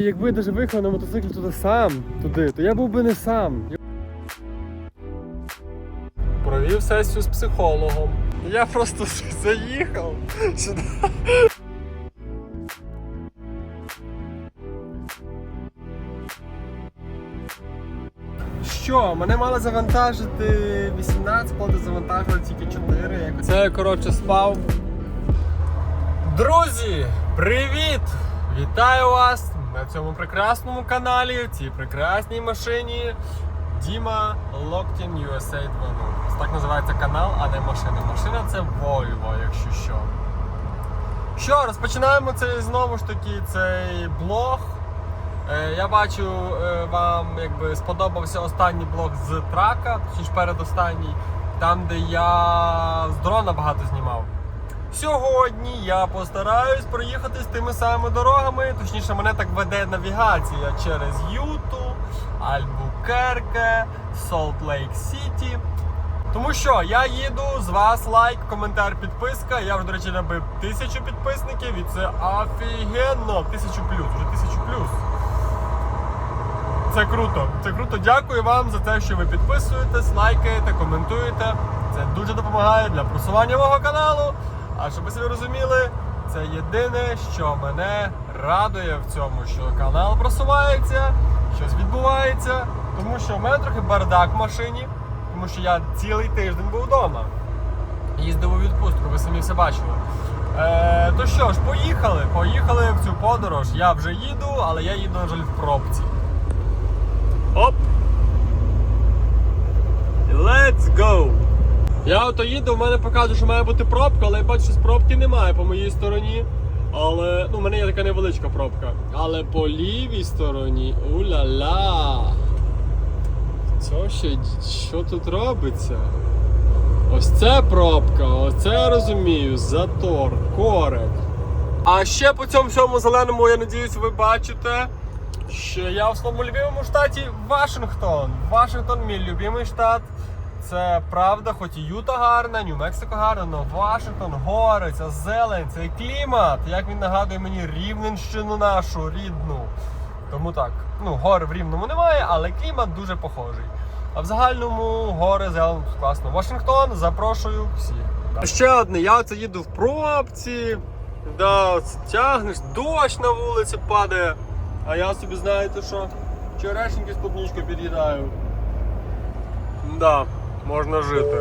Якби я даже виїхав на мотоциклі туди сам, туди, то я був би не сам. Провів сесію з психологом. Я просто заїхав сюди. Що, мене мали завантажити 18, коли завантажили тільки 4. Якось. Це я коротше спав. Друзі, привіт! Вітаю вас на цьому прекрасному каналі, в цій прекрасній машині Діма Локтін USA 2.0. Так називається канал, а не машина. Машина це Volvo, якщо що. Що, розпочинаємо цей знову ж таки цей блог. Е, Я бачу, е, вам якби сподобався останній блог з трака, точніше передостанній, там, де я з дрона багато знімав. Сьогодні я постараюсь проїхатись тими самими дорогами, точніше, мене так веде навігація через Юту, Альбукерке, Солт Лейк Сіті. Тому що я їду з вас лайк, коментар, підписка. Я вже, до речі, набив тисячу підписників і це офігенно. Тисячу плюс, вже тисячу плюс. Це круто. Це круто. Дякую вам за те, що ви підписуєтесь, лайкаєте, коментуєте. Це дуже допомагає для просування мого каналу. А щоб ви собі розуміли, це єдине, що мене радує в цьому, що канал просувається, щось відбувається. Тому що в мене трохи бардак в машині, тому що я цілий тиждень був вдома. Їздив у відпустку, ви самі все бачили. Е, то що ж, поїхали. Поїхали в цю подорож. Я вже їду, але я їду, на жаль, в пробці. Оп! Let's go! Я ото їду, в мене показує, що має бути пробка, але я бачу, що пробки немає по моїй стороні. Але ну, в мене є така невеличка пробка. Але по лівій стороні уля-ля. Це ще що тут робиться? Ось це пробка, оце я розумію, затор, корek. А ще по цьому всьому зеленому, я надіюсь, ви бачите, що я в своєму любимому штаті Вашингтон. Вашингтон мій любимий штат. Це правда, хоч і Юта гарна, Нью-Мексико гарна, але Вашингтон, гори, ця зелень, цей клімат, як він нагадує мені Рівненщину нашу рідну. Тому так, ну гор в Рівному немає, але клімат дуже похожий. А в загальному гори зелень класно. Вашингтон, запрошую всіх. Ще одне, я оце їду в пробці, да, тягнеш, дощ на вулиці падає. А я собі знаєте що? Черешеньки з клубничкою під'їдаю. Да, можна жити.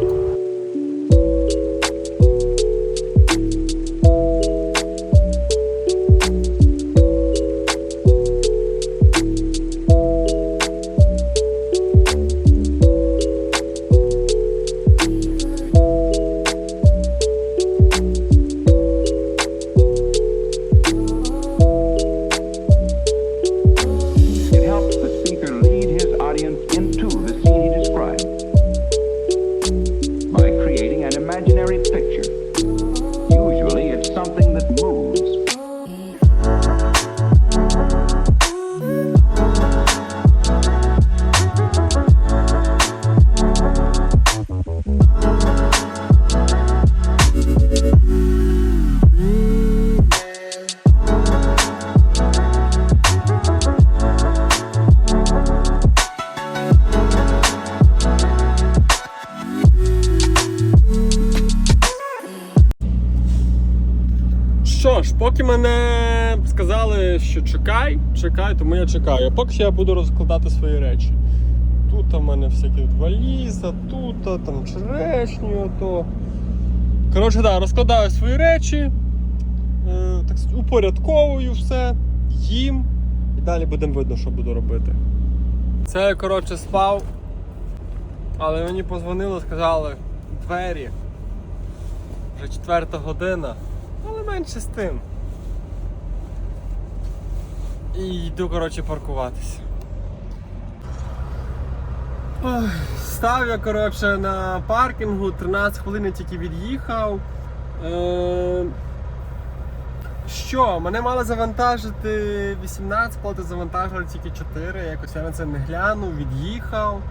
Поки мене сказали, що чекай, чекай, тому я чекаю. А поки що я буду розкладати свої речі. Тут у мене всякі валіза, тут там черешні, ото. Коротше, да, розкладаю свої речі, е, так, упорядковую все, їм і далі будемо видно, що буду робити. Це я, коротше, спав, але мені позвонили, сказали двері. Вже четверта година. Але менше з тим. І йду, коротше, паркуватися. Став я, коротше, на паркінгу, 13 хвилин тільки від'їхав. Е... Що, мене мали завантажити 18, коли завантажили тільки 4. Якось я на це не глянув, від'їхав.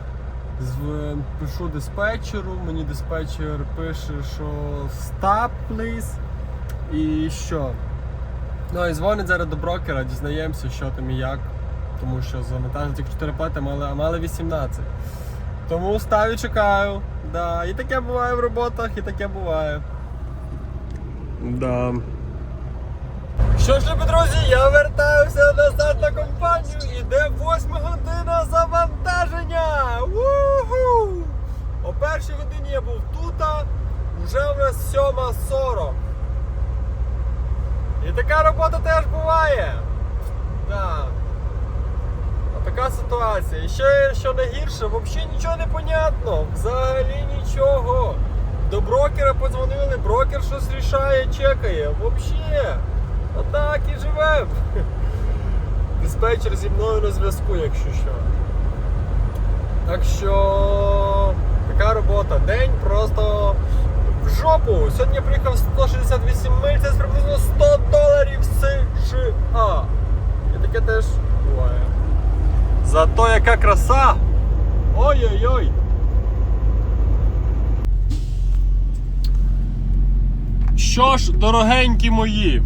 Зв... Пишу диспетчеру, мені диспетчер пише, що stop, please. І що? Ну і дзвонить зараз до брокера, дізнаємося, що там і як. Тому що завантажили тільки 4 плати, мали, а мали 18. Тому ставлю, чекаю. Да. І таке буває в роботах, і таке буває. Да. Що ж, любі друзі, я вертаюся назад на компанію. Іде 8 година завантаження. Уху! О першій годині я був тут, вже у нас 7.40. І така робота теж буває. Да. Така ситуація. І ще що найгірше, взагалі нічого не понятно. Взагалі нічого. До брокера подзвонили, брокер щось рішає, чекає. Взагалі. Отак і живем. Диспетчер зі мною на зв'язку, якщо що. Так що така робота. День просто жопу. Сьогодні приїхав 168 миль, це приблизно 100 доларів США. І таке теж буває. Зато яка краса! Ой-ой-ой! Що ж, дорогенькі мої,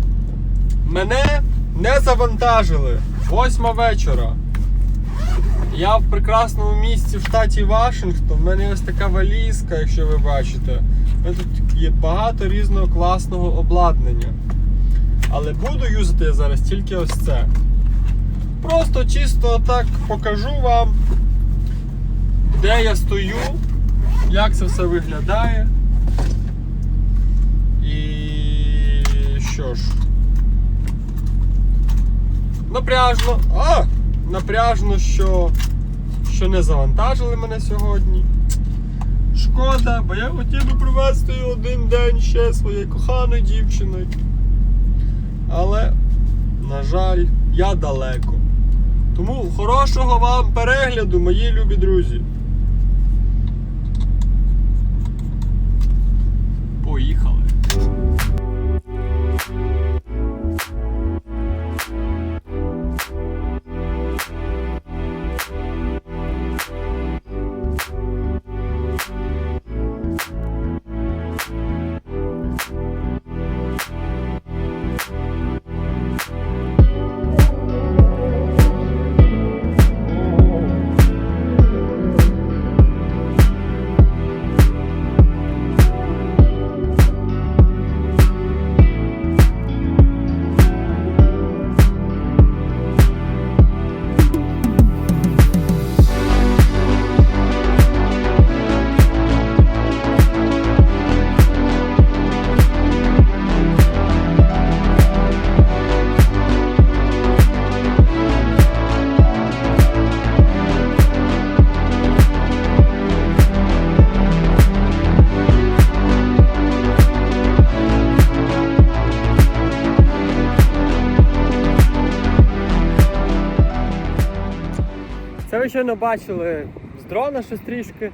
мене не завантажили. Восьма вечора. Я в прекрасному місці в штаті Вашингтон. У мене ось така валізка, якщо ви бачите. У мене тут є багато різного класного обладнання. Але буду юзати я зараз тільки ось це. Просто чисто так покажу вам, де я стою, як це все виглядає. І що ж. Напряжно. А! Напряжно, що, що не завантажили мене сьогодні. Шкода, бо я хотів би провести один день ще своєю коханою дівчиною. Але, на жаль, я далеко. Тому хорошого вам перегляду, мої любі друзі. Щойно бачили з дрона щось трішки.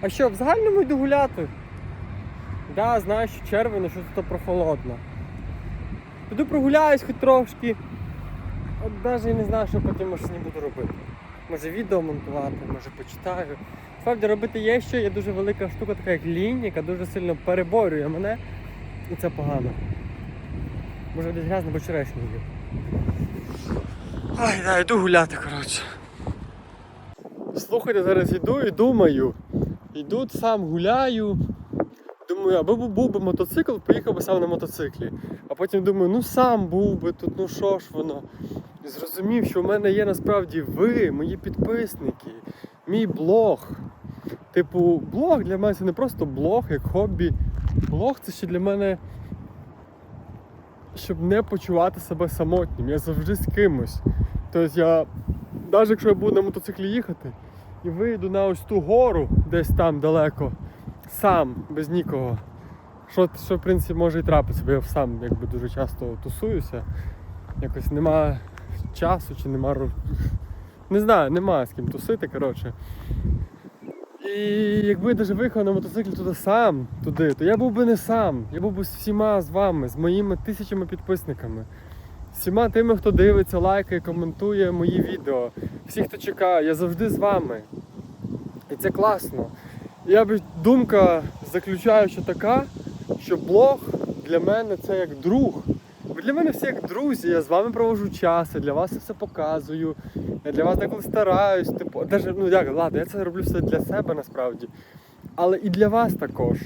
А що, в загальному йду гуляти? Да, знаю, що червоно, що тут прохолодно. Піду прогуляюсь хоч трошки. От навіть не знаю, що потім може не буду робити. Може відео монтувати, може почитаю. Справді робити є що, є дуже велика штука, така як лінь, яка дуже сильно переборює мене. І це погано. Може десь грязно, бо черешню їв. Ай, да, йду гуляти, коротше. Слухайте, зараз йду і думаю. Йду сам гуляю. Думаю, аби був, би мотоцикл, поїхав би сам на мотоциклі. А потім думаю, ну сам був би тут, ну що ж воно. І зрозумів, що в мене є насправді ви, мої підписники, мій блог. Типу, блог для мене це не просто блог, як хобі. Блог це ще для мене щоб не почувати себе самотнім. Я завжди з кимось. Тобто я, навіть якщо я буду на мотоциклі їхати і вийду на ось ту гору, десь там далеко, сам, без нікого. Що, що в принципі може і трапитися, бо я сам якби дуже часто тусуюся. Якось нема часу чи нема. Не знаю, нема з ким тусити, коротше. І якби я навіть виїхав на мотоциклі туди сам, туди, то я був би не сам. Я був би з всіма з вами, з моїми тисячами підписниками. Всіма тими, хто дивиться, лайкає, коментує мої відео. Всі, хто чекає, я завжди з вами. І це класно. Я би думка заключаюча така, що блог для мене це як друг. Для мене всі як друзі, я з вами провожу час, я для вас все показую. Я для вас деколи стараюсь. Типу, даже, ну як, ладно, я це роблю все для себе насправді. Але і для вас також.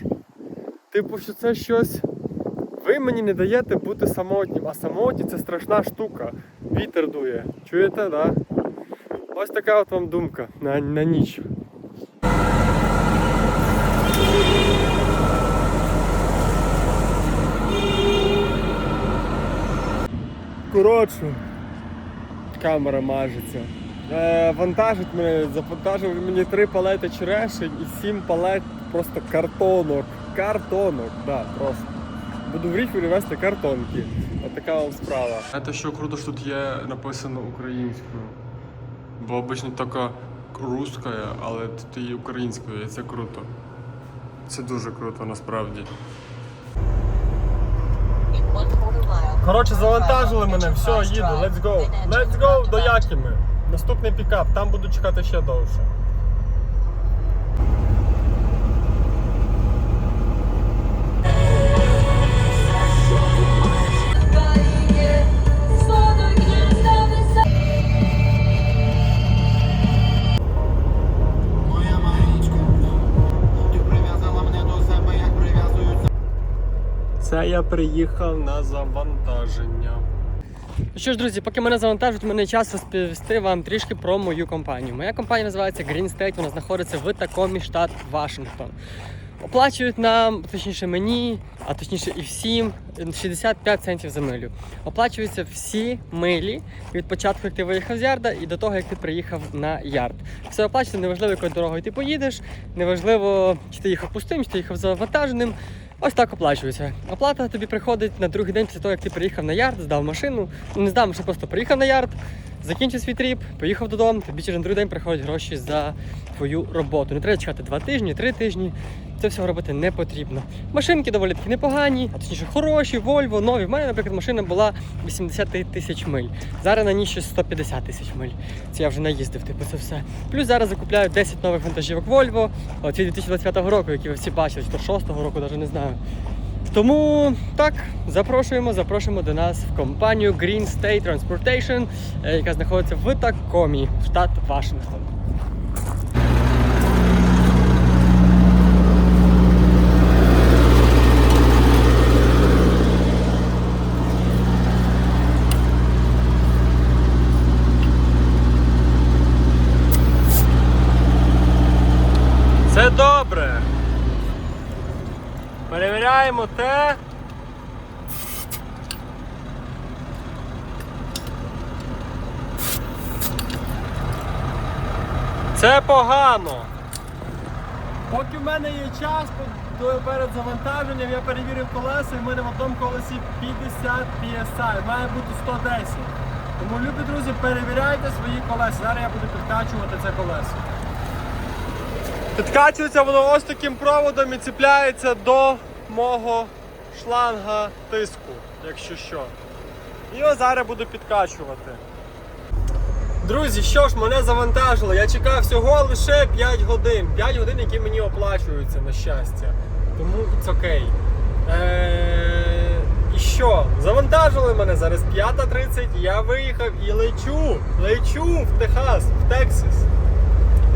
Типу, що це щось. Ви мені не даєте бути самотнім, а самотні це страшна штука. Вітер дує. Чуєте, да? Ось така от вам думка на, на ніч. Коротше, камера мажеться. Е, вантажить мене, завантажив мені три палети черешень і сім палет просто картонок. Картонок, да, просто. Буду в ріфері вести картонки. От вам справа. Це що круто, що тут є написано українською. Бо обично така русська, але тут і українською, і це круто. Це дуже круто насправді. Коротше, завантажили мене, все, їду, let's go. Let's go до Якіми. Наступний пікап, там буду чекати ще довше. Це я приїхав на завантаження. Ну що ж, друзі, поки мене завантажують, мене час розповісти вам трішки про мою компанію. Моя компанія називається Green State, вона знаходиться в Такомі, штат Вашингтон. Оплачують нам, точніше мені, а точніше і всім 65 центів за милю. Оплачуються всі милі від початку, як ти виїхав з ярда, і до того, як ти приїхав на ярд. Все оплачується, неважливо, якою дорогою ти поїдеш, неважливо, чи ти їхав пустим, чи ти їхав завантаженим. Ось так оплачується. Оплата тобі приходить на другий день після того, як ти приїхав на ярд, здав машину. Ну не здав, що просто приїхав на ярд, закінчив свій тріп, поїхав додому, тобі через другий день приходять гроші за твою роботу. Не треба чекати два тижні, три тижні. Це всього робити не потрібно. Машинки доволі таки непогані, а точніше хороші, Volvo, нові. В мене, наприклад, машина була 80 тисяч миль. Зараз на ній щось 150 тисяч миль. Це я вже наїздив, типу, це все. Плюс зараз закупляю 10 нових вантажівок от від 2025 року, які ви всі бачили, чи то 6-го року, навіть не знаю. Тому так, запрошуємо, запрошуємо до нас в компанію Green State Transportation, е, яка знаходиться в Такомі, штат Вашингтон. Це добре. Перевіряємо те. Це погано. Поки в мене є час перед завантаженням, я перевірив колеса і в мене в одному колесі 50 PSI, має бути 110. Тому, любі друзі, перевіряйте свої колеса. Зараз я буду підкачувати це колесо. Підкачується воно ось таким проводом і ціпляється до мого шланга тиску, якщо що. І ось зараз буду підкачувати. Друзі, що ж, мене завантажило. Я чекав всього лише 5 годин. 5 годин, які мені оплачуються, на щастя. Тому it's окей. І що? Завантажили мене зараз 5.30, я виїхав і лечу. Лечу в Техас, в Тексас.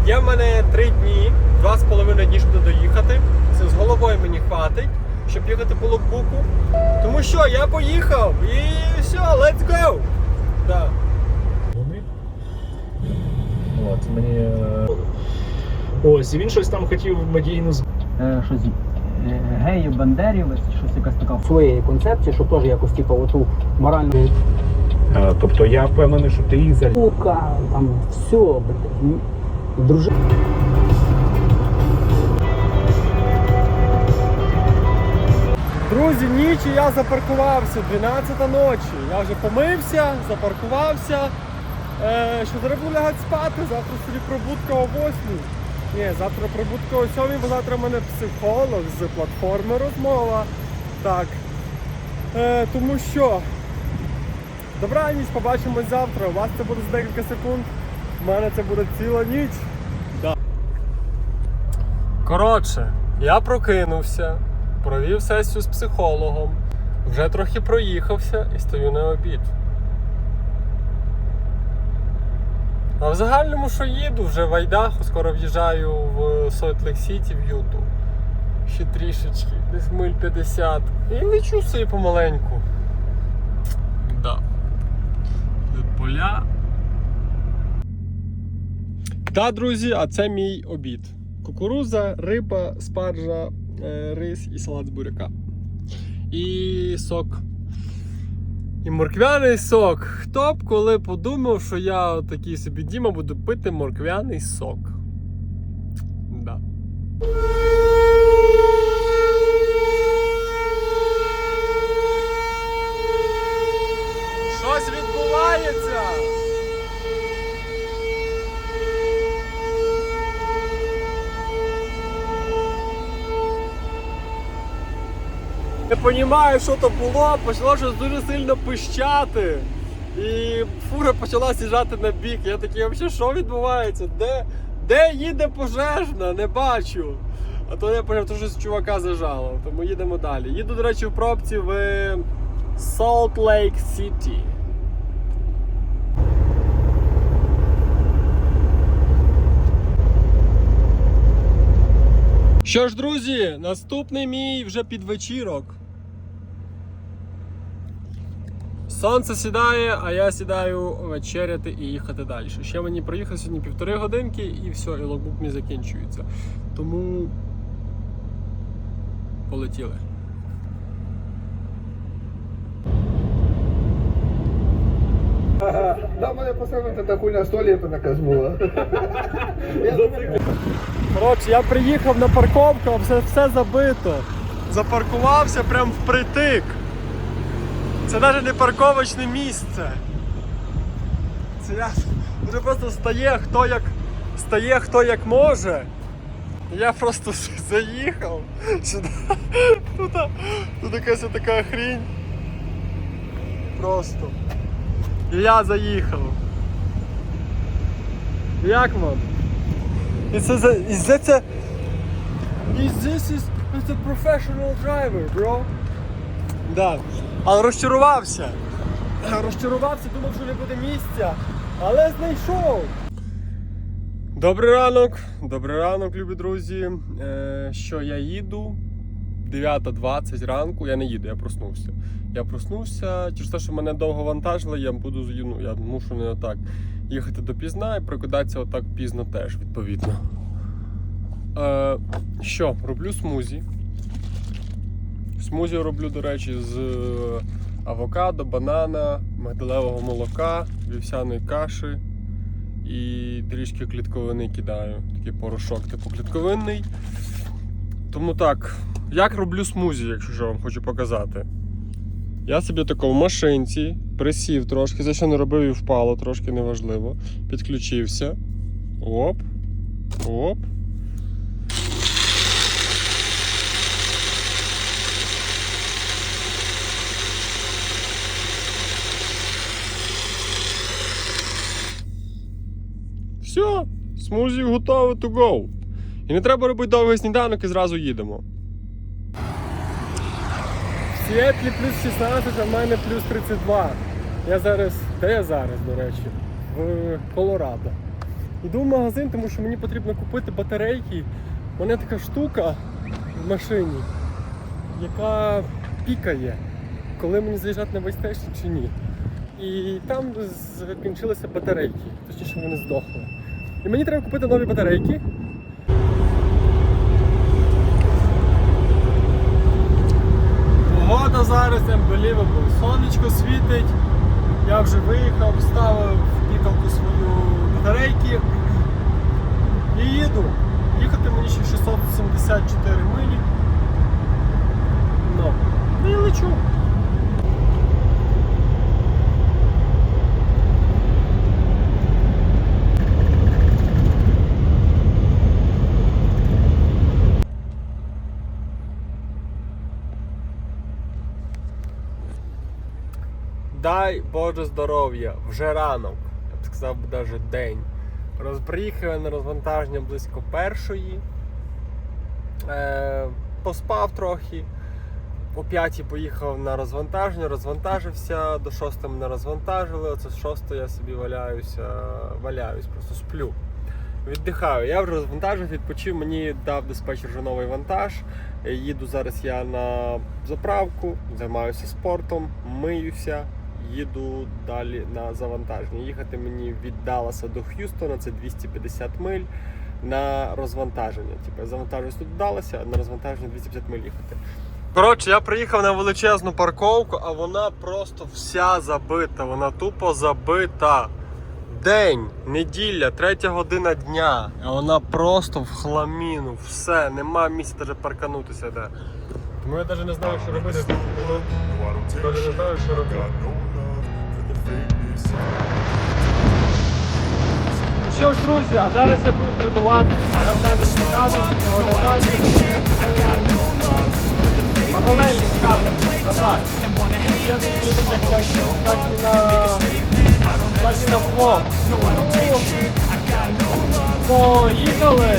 Є в мене 3 дні, 2,5 дні, щоб доїхати. Це з головою мені хватить, щоб їхати по лукбуку. Тому що я поїхав і все, let's go! Да. Вони. От, мені. е, Ось, і він щось там хотів медійну з- е, щось е, геїв, бандерів, щось якась така в своєї концепції, щоб теж якось типу оту моральну Е, Тобто я впевнений, що ти їх за штука, там все, блядь, дружина. Друзі, ніч я запаркувався, 12 ночі. Я вже помився, запаркувався. Е, що буду лягати спати, завтра собі пробудка о 8. Ні, завтра пробудка о 7, бо завтра в мене психолог з платформи розмова. Так. Е, тому що. Добраніч, побачимось завтра. У вас це буде за декілька секунд. У мене це буде ціла ніч. Да. Коротше, я прокинувся, провів сесію з психологом. Вже трохи проїхався і стою на обід. А в загальному, що їду, вже в Айдаху, скоро в'їжджаю в Сойт-Лейк Сіті в Юту. Ще трішечки, десь миль 50. І лечу собі помаленьку. Да. Тут поля. Та, друзі, а це мій обід. Кукуруза, риба, спаржа, рис і салат з буряка. І сок. І морквяний сок. Хто б коли подумав, що я такий собі Діма буду пити морквяний сок. Да. Щось відбувається. Не розумію, що то було, почало щось дуже сильно пищати. І фура почала з'їжджати на бік. Я такий, взагалі, що відбувається? Де, де їде пожежна? Не бачу. А то я поняв, що чувака зажало. Тому їдемо далі. Їду, до речі, в пробці в Salt Lake City. Що ж, друзі, наступний мій вже підвечірок. Сонце сідає, а я сідаю вечеряти і їхати далі. Ще мені проїхати сьогодні півтори годинки і все, і логбук мій закінчується. Тому полетіли. Да, мене поставити таку на столі, то наказ була. Коротше, я приїхав на парковку, а все, все забито. Запаркувався прям впритик. Це навіть не парковочне місце. Це я вже просто стає хто як стає хто як може. Я просто заїхав сюди. Тут, тут якась така хрінь. Просто. І я заїхав. Як вам? І це за. І це це. І this is it's a professional driver, bro. Да. Але розчарувався. Розчарувався, думав, що не буде місця. Але знайшов. Добрий ранок, добрий ранок, любі друзі. Е, що я їду? 9.20 ранку, я не їду, я проснувся. Я проснувся, через те, що мене довго вантажили, я буду ну, я мушу не отак їхати допізна і прокидатися отак пізно теж, відповідно. Е, що, роблю смузі. Смузі роблю, до речі, з авокадо, банана, мигдалевого молока, вівсяної каші і трішки клітковини кидаю. Такий порошок, типу клітковинний. Тому так, як роблю смузі, якщо що вам хочу показати. Я собі тако в машинці присів трошки, за що не робив і впало, трошки неважливо. Підключився. Оп. Оп. Все, смузі готове to go. І не треба робити довгий сніданок і зразу їдемо. В Сіетлі плюс 16, а в мене плюс 32. Я зараз. Де я зараз, до речі? В Колорадо. Йду в магазин, тому що мені потрібно купити батарейки. У мене така штука в машині, яка пікає, коли мені заїжджати на вейстейшн чи ні. І там закінчилися батарейки, точніше вони здохли. І мені треба купити нові батарейки. Погода зараз unbelievable. Сонечко світить. Я вже виїхав, ставив в пікалку свою батарейки і їду. Їхати мені ще 674 милі. Ну, і лечу. Дай Боже здоров'я, вже ранок, я б сказав би навіть день. Роз... Приїхав на розвантаження близько першої. Е, поспав трохи. о 5 поїхав на розвантаження, розвантажився, до 6 мене розвантажили. Оце з 6 я собі валяюся, валяюсь, просто сплю. Віддихаю. Я вже розвантажив, відпочив, мені дав диспетчер вже новий вантаж. Їду зараз я на заправку, займаюся спортом, миюся, їду далі на завантаження. Їхати мені від Далласа до Х'юстона, це 250 миль на розвантаження. Типу, я завантажуюсь тут в Далласі, а на розвантаження 250 миль їхати. Коротше, я приїхав на величезну парковку, а вона просто вся забита. Вона тупо забита. День, неділя, третя година дня, а вона просто в хламіну, все, нема місця навіть парканутися де. Тому я навіть не знаю, що робити. Навіть не знаю, що робити. Що ж, друзі, а зараз я буду тренувати. В тебе цікавий, Маленький цікавий, назад. Я тут буду так і на... Так і на флоп. Поїхали!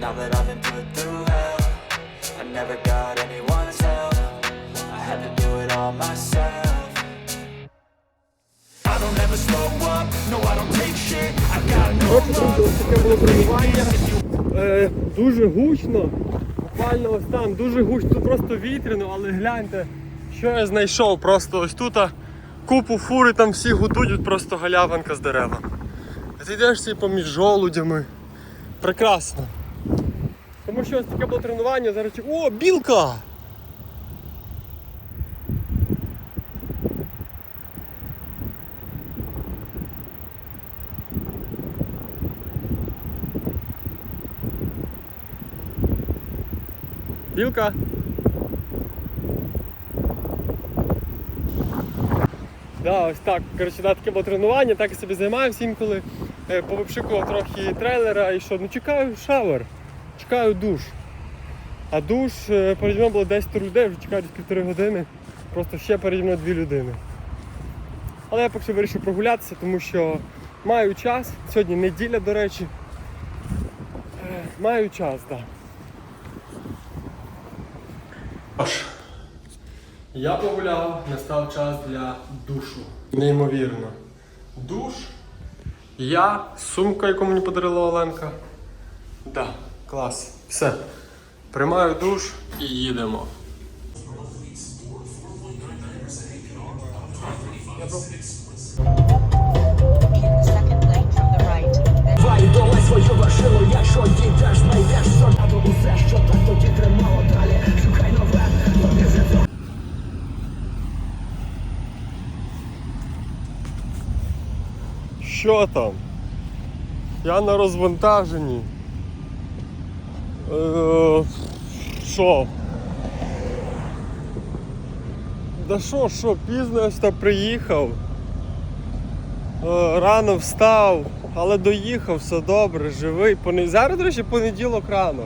now that I've been put through hell I never got anyone's help I had to do it all myself I don't ever slow up, no I don't take shit I got no love Таке було тренування. Е, дуже гучно. Буквально ось там, дуже гучно, просто вітряно, але гляньте, що я знайшов. Просто ось тут купу фури, там всі гудуть, просто галявинка з дерева. А ти йдеш собі поміж жолудями. Прекрасно. Тому що ось таке було тренування, зараз. О, білка! Білка. Да, ось так. Коротше, да, таке було тренування, так і собі займаюся інколи. Е, Повипшикував трохи трейлера і що, ну чекаю шавер, чекаю душ. А душ е, переді мною було 10 людей, вже чекаю десь півтори години. Просто ще переді мною дві людини. Але я поки що вирішив прогулятися, тому що маю час. Сьогодні неділя, до речі. Е, Маю час, так. Да. Я погуляв, настав час для душу. Неймовірно. Душ. Я, сумка, яку мені подарила Оленка. Да, клас. Все. Приймаю душ і їдемо. second lane from the right. Що там? Я на розвантаженні. Е, Що? Да що, що, пізно я приїхав. Е, Рано встав, але доїхав, все добре, живий. Зараз, до речі, понеділок рано.